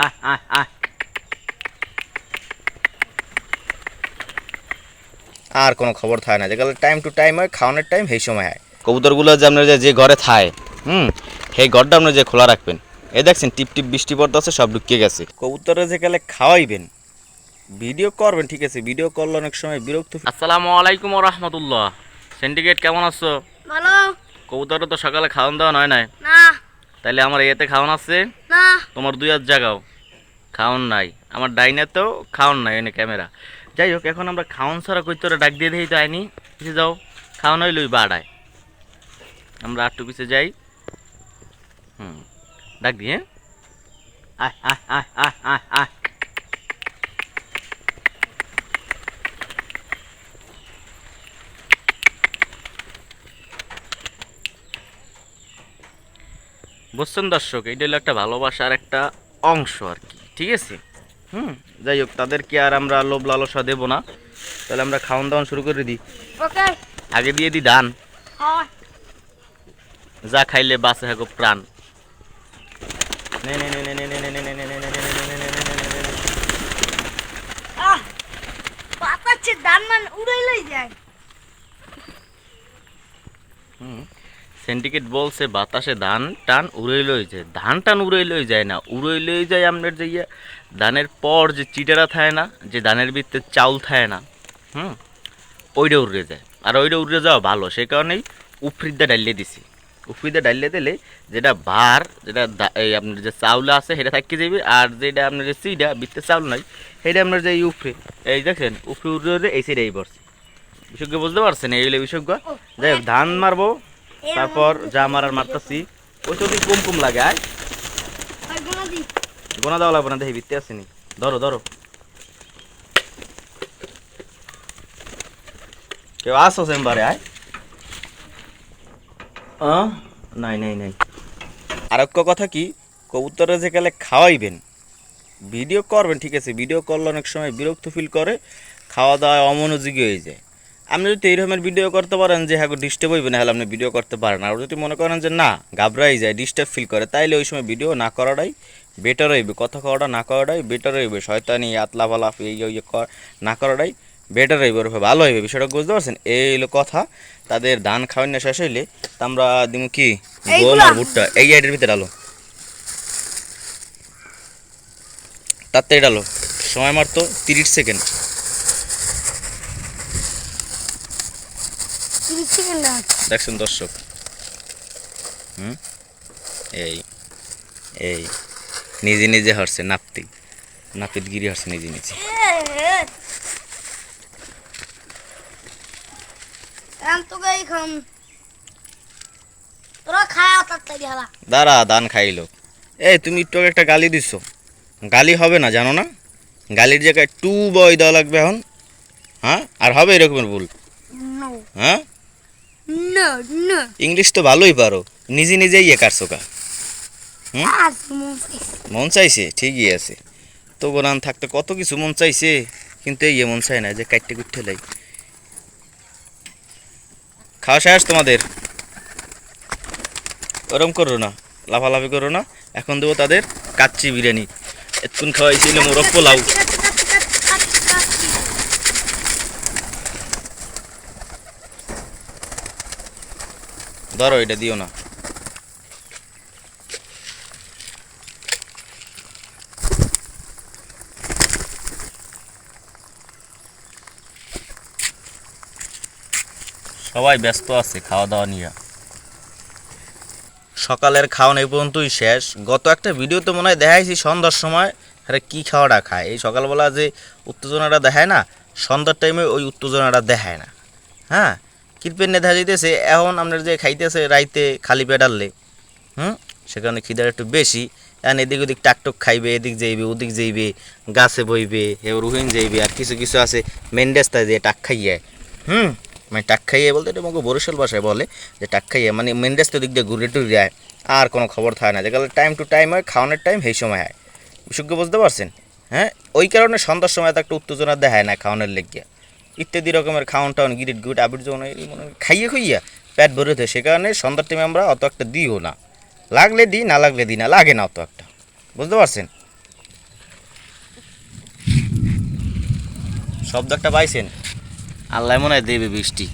আহ আহ আহ আর কোনো খবর থাকে না। যেগুলো টাইম টু টাইম হয় খাওয়ানোর টাইম সেই সময় হয়। কবুতরগুলো যে আপনার যে- ঘরে থায় হুম সেই ঘরটা আপনি যে খোলা রাখবেন। এই দেখছেন টিপ টিপ বৃষ্টি পড়তে আছে সব ঢুকিয়ে গেছে। কবুতরে যে গেলে খাওয়াইবেন ভিডিও করবেন ঠিক আছে? ভিডিও করলে অনেক সময় বিরক্ত আসসালামু আলাইকুম রহমতুল্লাহ সিন্ডিকেট কেমন আছো? ভালো। কবুতরে তো সকালে খাওয়ান দাওয়া নয় নাই? না। তাইলে আমার এতে খাওয়ান আছে? না। তোমার দুই হাত জাগাও। খাওন নাই। আমার ডাইনাতেও খাওন নাই এনে ক্যামেরা। যাই হোক এখন আমরা খাওন ছাড়া কই তোরা ডাক দিয়ে দিই তো আইনি। পিছিয়ে যাও। খাওয়ান হইলই বাড়ায়। আমরা আটটু পিছিয়ে যাই। হুম। ডাক দিয়ে আয় আয় আয় আয় আয় আয়। বুঝছেন দর্শক এটা হলো একটা ভালোবাসার একটা অংশ আর কি ঠিক আছে হুম যাই হোক তাদেরকে আর আমরা লোভ লালসা দেবো না তাহলে আমরা খাওয়ান দাওয়ান শুরু করে দিই আগে দিয়ে দিই ধান যা খাইলে বাঁচে হাগো প্রাণ ধান মান উড়াইলাই যায় হুম সিন্ডিকেট বলছে, বাতাসে ধান টান উড়ে লই যায়। ধান টান উড়ে লই যায় না উড়ে লই যায় আপনার যে ইয়ে। ধানের পর যে চিটারা থাকে না, যে ধানের ভিতরে চাউল থাকে না, হুম ওইটা উড়ে যায়। আর ওইটা উড়ে যাওয়া ভালো সেই কারণেই উফরিদা ডালিয়ে দিছি। উফরিদা ডালিয়ে দিলে যেটা ভার, যেটা এই আপনার যে চাউল আছে, সেটা থাকি যাবে আর যেটা আপনার যে চিটা ভিতরে চাউল নাই সেটা আপনার যে উফরে, এই দেখেন, উফরে উড়ে উড়ে এই সাইডে এই পড়ছে। বিশেষজ্ঞ বুঝতে পারছেন এই হলো বিশেষজ্ঞ? যাই ধান মারবো। তারপর যা মারার মারতাছি ওই তো কম কম লাগে আয়। গোনা দেওয়া লাগবে না দেখি ভিত্তি আসেনি ধরো ধরো। কেউ আসো চেম্বারে আয়। নাই নাই নাই। আর একটা কথা কি? কবুতরে যে গেলে খাওয়াইবেন। ভিডিও করবেন ঠিক আছে। ভিডিও করলে অনেক সময় বিরক্ত ফিল করে খাওয়া দাওয়া অমনোযোগী হয়ে যায়। আপনি যদি এই রকমের ভিডিও করতে পারেন যে হ্যাঁ ডিস্টার্ব হইবে না হলে আপনি ভিডিও করতে পারেন। আর যদি মনে করেন যে না ঘাবড়াই যায় ডিস্টার্ব ফিল করে তাইলে ওই সময় ভিডিও না করাটাই বেটার হইবে। কথা কওয়াটা না করাটাই বেটার হইবে। শয়তানি আতলা ফালাফ এই এই না করাটাই বেটার হইবে। ভালো হইবে। বিষয়টা বুঝতে পারছেন? এই হলো কথা। তাদের ধান খাওয়ান না শেষ হইলে তা আমরা দিব কি? গোল আর ভুট্টা। এই আইটের ভিতরে আলো। তাড়াতাড়ি ডালো সময় মারতো তিরিশ সেকেন্ড তিরিশ সেকেন্ড দেখছেন দর্শক? হুম? এই এই। নিজে নিজে হরছে নাপতি নাপিত গিরি হরছে নিজে। নিজে দাঁড়া দান খাইলো। এই তুমি একটু একটা গালি দিছো। গালি হবে না জানো না? গালির জায়গায় টু বয় দেওয়া লাগবে এখন। হ্যাঁ? আর হবে এরকমের ভুল। হ্যাঁ? ইংলিশ তো ভালোই পারো। নিজে নিজেই ইয়ে কাটছো কা। মন চাইছে। ঠিকই আছে। তো গোরান থাকতে কত কিছু মন চাইছে কিন্তু এই মন চায় না যে কাটতে কুটতে লাই। খাওয়া শেষ তোমাদের? ওরম করো না লাফালাফি করো না। এখন দেবো তাদের কাচ্চি বিরিয়ানি। এতক্ষণ খাওয়াইছিল মোরগ পোলাও। ধরো, এটা দিও না। সবাই ব্যস্ত আছে, খাওয়া দাওয়া নিয়ে। সকালের খাওয়ান এই পর্যন্তই শেষ। গত একটা ভিডিওতে মনে হয় দেখাইছি সন্ধ্যার সময়, আরে কী খাওয়াটা খায়? এই সকালবেলা যে উত্তেজনাটা দেখায় না, সন্ধ্যার টাইমে ওই উত্তেজনাটা দেখায় না। হ্যাঁ? কৃপের নেধা যাইতেছে, এখন আপনার যে খাইতেছে রাইতে খালি পেটালে হুম? সেখানে খিদার একটু বেশি। এখন এদিক ওদিক টাকটুক খাইবে, এদিক যাইবে, ওদিক যাইবে, গাছে বইবে এবার রুহিন যাইবে, আর কিছু কিছু আছে মেন্ডেস্তা দিয়ে টাক খাইয়ে, হুম? মানে টাক খাইয়ে বলতে এটা আমাকে বরিশাল ভাষায় বলে, যে টাক খাইয়ে মানে মেন্ডেস্তা দিক দিয়ে ঘুরে টুরে যায় আর কোনো খবর থাকে না। যেগুলো টাইম টু টাইম হয়, খাওয়ানোর টাইম সেই সময় হয়। বিশুদ্ধ বুঝতে পারছেন? হ্যাঁ? ওই কারণে সন্ধ্যার সময় তো একটা উত্তেজনা দেখায় না খাওয়ানোর লেগে। ইত্যাদি রকমের খাওয়ান টাউন গিরিট গুট আবির যৌন খাইয়ে খুইয়া পেট ভরে থাকে সে কারণে সন্ধ্যার টাইমে আমরা অত একটা দিও না। লাগলে দিই না লাগলে দিই না লাগে না অত একটা। বুঝতে পারছেন? শব্দ একটা পাইছেন? আল্লাহ মনে হয় দেবে বৃষ্টি।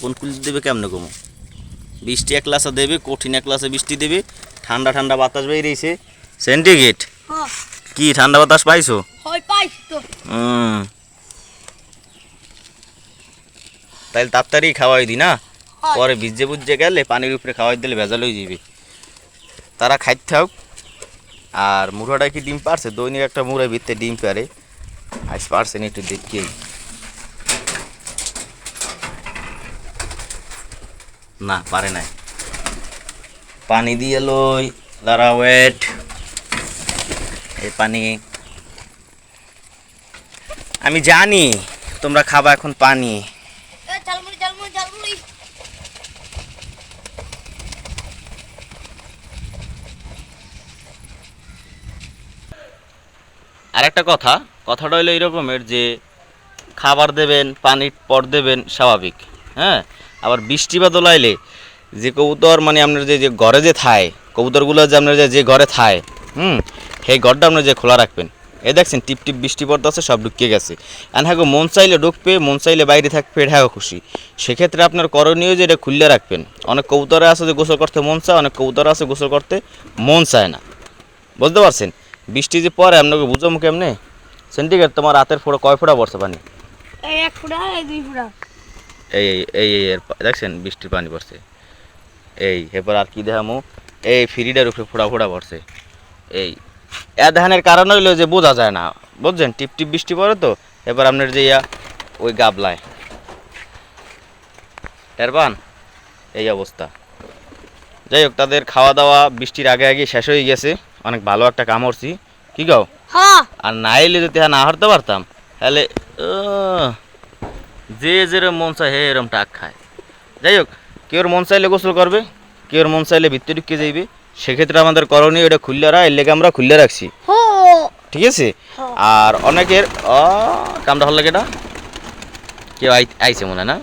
কোন কুলিশ দেবে কেমন কমো বৃষ্টি এক ক্লাসে দেবে কঠিন এক ক্লাসে বৃষ্টি দেবে ঠান্ডা ঠান্ডা বাতাস বেরিয়েছে। সেন্টিগ্রেড? হ্যাঁ। কি ঠান্ডা বাতাস পাইছো? পাইছো তাহলে তাড়াতাড়ি খাওয়াই দি না? পরে ভিজে বুঝে গেলে পানির উপরে খাওয়াই দিলে ভেজাল হয়ে যাবে। তারা খাইতে থাক। আর মুড়াটা কি ডিম পারছে? দৈনিক একটা মুড়ে ভিতরে ডিম পারে। আজ পারছে না একটু দেখি। না পারে নাই। পানি দিয়ে লই দাঁড়া ওয়েট এই পানি। আমি জানি তোমরা খাবা এখন পানি এ ঝালমুড়ি ঝালমুড়ি ঝালমুড়ি আর একটা কথা, কথাটা হলো এরকমের যে খাবার দেবেন, পানির পর দেবেন, স্বাভাবিক হ্যাঁ? আবার বৃষ্টি বাদল আইলে যে কবুতর মানে আপনার যে যে ঘরে যে থায়, কবুতরগুলো যে আপনার যে যে ঘরে থায়, হুম? সেই ঘরটা আপনার যে খোলা রাখবেন। এ দেখছেন, টিপ টিপ বৃষ্টি পড়তে সব ঢুকিয়ে গেছে। আর হ্যাঁ মন চাইলে ঢুকবে, মন চাইলে বাইরে থাকবে হ্যাঁ খুশি। সেক্ষেত্রে আপনার করণীয় যে, এটা খুললে রাখবেন। অনেক কবুতরে আছে যে, গোসল করতে মন চায়, অনেক কবুতর আছে গোসল করতে মন চায় না। বুঝতে পারছেন? বৃষ্টি যে পরে আপনাকে বুঝাবো কেমনে? সেন্টিগ্রেড তোমার রাতের ফোড়া কয় ফোড়া পড়ছে পানি? এই এক ফুটা এই দুই ফুটা এই এই এই দেখছেন বৃষ্টির পানি পড়ছে। এই এরপর আর কি দেখামো? এই ফিরিডার উপরে ফোড়া ফোড়া পড়ছে। এই এ ধানের কারণ হইল যে বোঝা যায় না। বুঝছেন? টিপ টিপ বৃষ্টি পড়ে তো এবার আপনার যে ইয়া ওই গাবলায়। এরবান এই অবস্থা। যাই হোক তাদের খাওয়া দাওয়া বৃষ্টির আগে আগে শেষ হয়ে গেছে। অনেক ভালো একটা কাম করছি। কি গাও হ্যাঁ। আর না এলে যদি না হারতে পারতাম তাহলে যে যেরম মন চায় হে এরম টাক খায়। যাই হোক কেউর মন চাইলে গোসল করবে কেউর মন চাইলে ভিতরে ঢুকে যাইবে সেক্ষেত্রে আমাদের করণীয় এটা খুললে রা এর লেগে আমরা খুললে রাখছি। ঠিক আছে? হ্যাঁ। আর অনেকের কামটা হল লাগে এটা কেউ আই- আইছে মনে হয় না?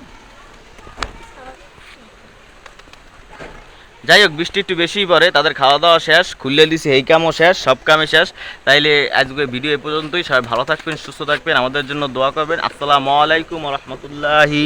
যাই হোক, বৃষ্টি একটু বেশিই পড়ে, তাদের খাওয়া দাওয়া শেষ, খুললে দিছি, এই কামও শেষ, সব কামে শেষ। তাইলে আজকে ভিডিও এ পর্যন্তই, সবাই ভালো থাকবেন, সুস্থ থাকবেন, আমাদের জন্য দোয়া করবেন। আসসালামু আলাইকুম রহমতুল্লাহি।